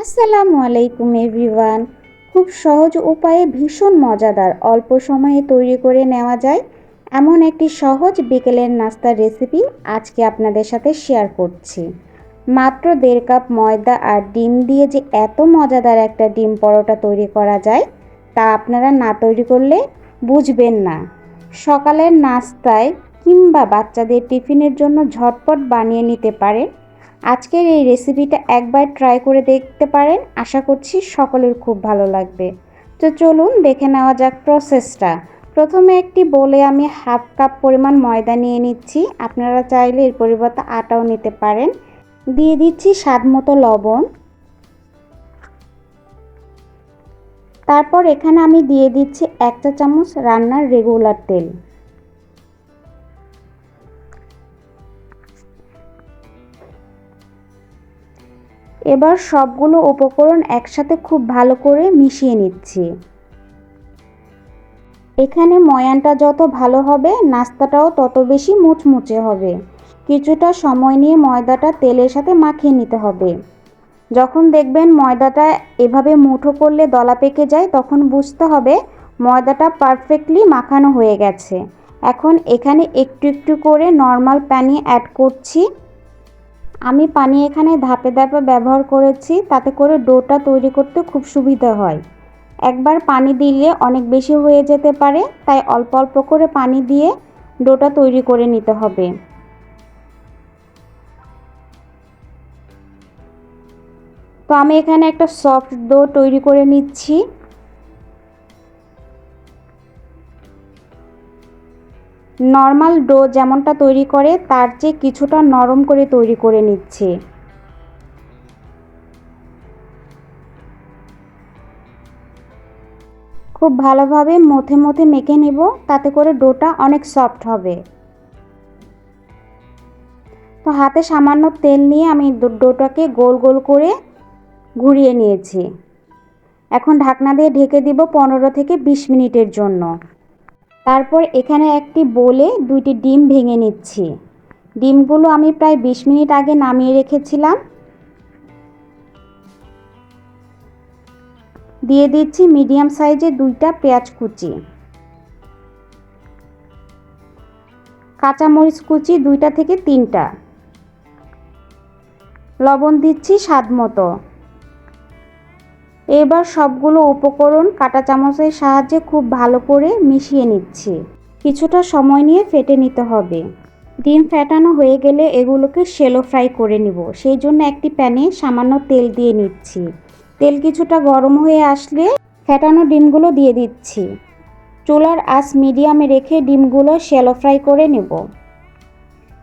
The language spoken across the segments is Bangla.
আসসালামু আলাইকুম, এভরিওয়ান। খুব সহজ উপায়ে ভীষণ মজাদার অল্প সময়ে তৈরি করে নেওয়া যায় এমন একটি সহজ বিকেলের নাস্তার রেসিপি আজকে আপনাদের সাথে শেয়ার করছি। মাত্র দেড় কাপ ময়দা আর ডিম দিয়ে যে এত মজাদার একটা ডিম পরোটা তৈরি করা যায়, তা আপনারা না তৈরি করলে বুঝবেন না। সকালের নাস্তায় কিংবা বাচ্চাদের টিফিনের জন্য ঝটপট বানিয়ে নিতে পারেন আজকের এই রেসিপিটা একবার ট্রাই করে দেখতে পারেন। আশা করছি সকলের খুব ভালো লাগবে। তো চলুন দেখে নেওয়া যাক প্রসেসটা প্রথমে একটি বলে আমি হাফ কাপ পরিমাণ ময়দা নিয়ে নিচ্ছি। আপনারা চাইলে এর পরিবর্তে আটাও নিতে পারেন। দিয়ে দিচ্ছি স্বাদ মতো লবণ। তারপর এখানে আমি দিয়ে দিচ্ছি একটা চামচ রান্নার রেগুলার তেল। এবার সবগুলো উপকরণ একসাথে খুব ভালো করে মিশিয়ে নিচ্ছি। এখানে ময়ানটা যত ভালো হবে, নাস্তাটাও তত বেশি মুচমুচে হবে। কিছুটা সময় নিয়ে ময়দাটা তেলের সাথে মাখিয়ে নিতে হবে। যখন দেখবেন ময়দাটা এভাবে মুঠো করলে দলা পেকে যায়, তখন বুঝতে হবে ময়দাটা পারফেক্টলি মাখানো হয়ে গেছে। এখন এখানে একটু একটু করে নর্মাল পানি অ্যাড করছি। আমি পানি এখানে ধাপে ধাপে ব্যবহার করেছি, তাতে করে ডোটা তৈরি করতে খুব সুবিধা হয়। একবার পানি দিলে অনেক বেশি হয়ে যেতে পারে, তাই অল্প অল্প করে পানি দিয়ে ডোটা তৈরি করে নিতে হবে। তো আমি এখানে একটা সফট ডো তৈরি করে নিচ্ছি। নর্মাল ডো যেমনটা তৈরি করে, তার চেয়ে কিছুটা নরম করে তৈরি করে নিচ্ছে। খুব ভালোভাবে মথে মথে মেখে নেব, তাতে করে ডোটা অনেক সফট হবে। তো হাতে সামান্য তেল নিয়ে আমি ডোটাকে গোল গোল করে ঘুরিয়ে নিয়েছি। এখন ঢাকনা দিয়ে ঢেকে দিব পনেরো থেকে বিশ মিনিটের জন্য। তারপর এখানে একটি বলে দুইটি ডিম ভেঙে নিচ্ছি। ডিমগুলো আমি প্রায় বিশ মিনিট আগে নামিয়ে রেখেছিলাম। দিয়ে দিচ্ছি মিডিয়াম সাইজের দুইটা পেঁয়াজ কুচি। কাঁচামরিচ কুচি দুইটা থেকে তিনটা। লবণ দিচ্ছি স্বাদ মতো। এবার সবগুলো উপকরণ কাটা চামচের সাহায্যে খুব ভালো করে মিশিয়ে নিচ্ছি। কিছুটা সময় নিয়ে ফেটে নিতে হবে। ডিম ফেটানো হয়ে গেলে এগুলোকে শেলো ফ্রাই করে নিব। সেই জন্য একটি প্যানে সামান্য তেল দিয়ে নিচ্ছি। তেল কিছুটা গরম হয়ে আসলে ফেটানো ডিমগুলো দিয়ে দিচ্ছি। চুলার আঁচ মিডিয়ামে রেখে ডিমগুলো শেলো ফ্রাই করে নেব।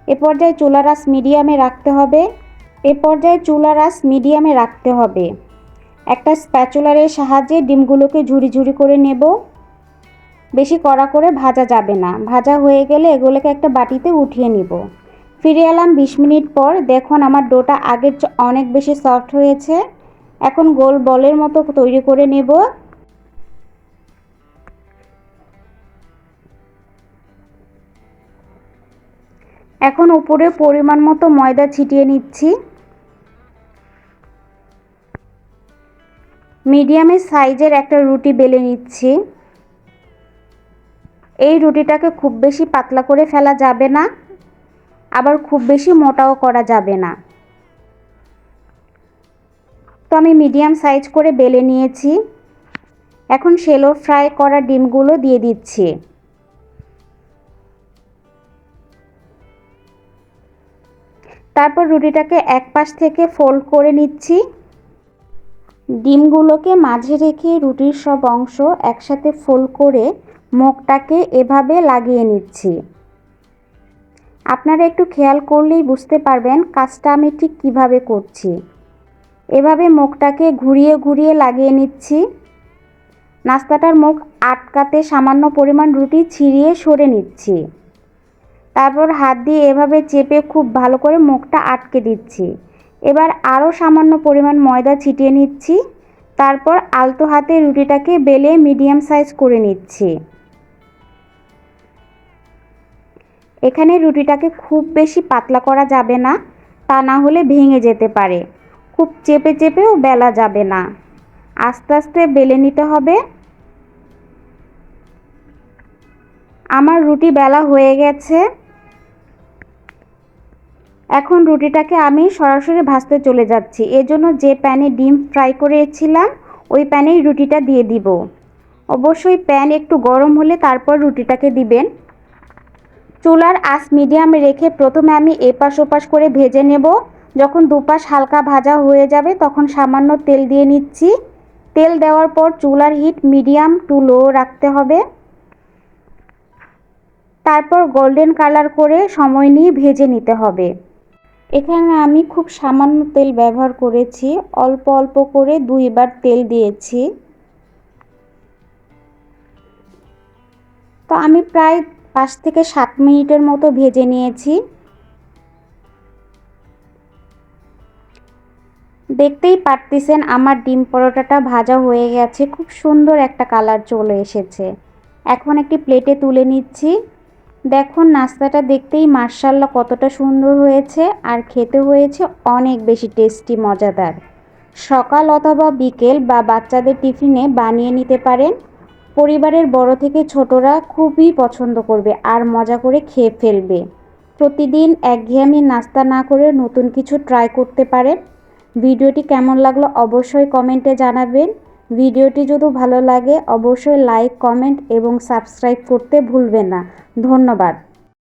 এ পর্যায়ে চুলার আঁচ মিডিয়ামে রাখতে হবে। এ পর্যায়ে চুলার আঁচ মিডিয়ামে রাখতে হবে। একটা স্প্যাচুলারের সাহায্যে ডিমগুলোকে ঝুড়ি ঝুড়ি করে নেব। বেশি কড়া করে ভাজা যাবে না। ভাজা হয়ে গেলে এগুলোকে একটা বাটিতে উঠিয়ে নিব। ফিরে এলাম বিশ মিনিট পর। দেখুন, আমার ডোটা আগের অনেক বেশি সফট হয়েছে। এখন গোল বলের মতো তৈরি করে নেব। এখন উপরে পরিমাণ মতো ময়দা ছিটিয়ে নিচ্ছি। মিডিয়ামের সাইজের একটা রুটি বেলে নিচ্ছি। এই রুটিটাকে খুব বেশি পাতলা করে ফেলা যাবে না, আবার খুব বেশি মোটাও করা যাবে না। তো আমি মিডিয়াম সাইজ করে বেলে নিয়েছি। এখন শেলো ফ্রাই করা ডিমগুলো দিয়ে দিচ্ছি। তারপর রুটিটাকে এক পাশ থেকে ফোল্ড করে নিচ্ছি। ডিমগুলোকে মাঝে রেখে রুটির সব অংশ একসাথে ফোল্ড করে মুখটাকে এভাবে লাগিয়ে নিচ্ছি। আপনারা একটু খেয়াল করলেই বুঝতে পারবেন কাজটা আমি ঠিক কীভাবে করছি। এভাবে মুখটাকে ঘুরিয়ে ঘুরিয়ে লাগিয়ে নিচ্ছি। নাস্তাটার মুখ আটকাতে সামান্য পরিমাণ রুটি ছিঁড়িয়ে সরে নিচ্ছি। তারপর হাত দিয়ে এভাবে চেপে খুব ভালো করে মুখটা আটকে দিচ্ছি। এবার আরও সামান্য পরিমাণ ময়দা ছিটিয়ে নিচ্ছি। তারপর আলতো হাতে রুটিটাকে বেলে মিডিয়াম সাইজ করে নিচ্ছি। এখানে রুটিটাকে খুব বেশি পাতলা করা যাবে না, তা না হলে ভেঙে যেতে পারে। খুব চেপে চেপেও বেলা যাবে না। আস্তে আস্তে বেলে নিতে হবে। আমার রুটি বেলা হয়ে গেছে। এখন রুটিটাকে আমি সরাসরি ভাজতে চলে যাচ্ছি। এজন্য যে প্যানে ডিম ফ্রাই করেছিলাম, ওই প্যানেই রুটিটা দিয়ে দিব। অবশ্যই প্যান একটু গরম হলে তারপর রুটিটাকে দিবেন। চুলার আঁচ মিডিয়ামে রেখে প্রথমে আমি এপাশ ওপাশ করে ভেজে নেব। যখন দুপাশ হালকা ভাজা হয়ে যাবে, তখন সামান্য তেল দিয়ে নিচ্ছি। তেল দেওয়ার পর চুলার হিট মিডিয়াম টু লো রাখতে হবে। তারপর গোল্ডেন কালার করে সময় নিয়ে ভেজে নিতে হবে। এখানে আমি খুব সামান্য তেল ব্যবহার করেছি। অল্প অল্প করে দুইবার তেল দিয়েছি। তো আমি প্রায় পাঁচ থেকে সাত মিনিটের মতো ভেজে নিয়েছি। দেখতেই পারতেছেন আমার ডিম পরোটাটা ভাজা হয়ে গেছে। খুব সুন্দর একটা কালার চলে এসেছে। এখন একটি প্লেটে তুলে নিচ্ছি। দেখুন নাস্তাটা দেখতেই মার্শাল্লা কতটা সুন্দর হয়েছে আর খেতে হয়েছে অনেক বেশি টেস্টি, মজাদার। সকাল অথবা বিকেল বা বাচ্চাদের টিফিনে বানিয়ে নিতে পারেন। পরিবারের বড় থেকে ছোটরা খুবই পছন্দ করবে আর মজা করে খেয়ে ফেলবে। প্রতিদিন একঘেয়েমি নাস্তা না করে নতুন কিছু ট্রাই করতে পারেন। ভিডিওটি কেমন লাগল অবশ্যই কমেন্টে জানাবেন। ভিডিওটি যদি ভালো লাগে অবশ্যই লাইক কমেন্ট এবং সাবস্ক্রাইব করতে ভুলবেন না। ধন্যবাদ।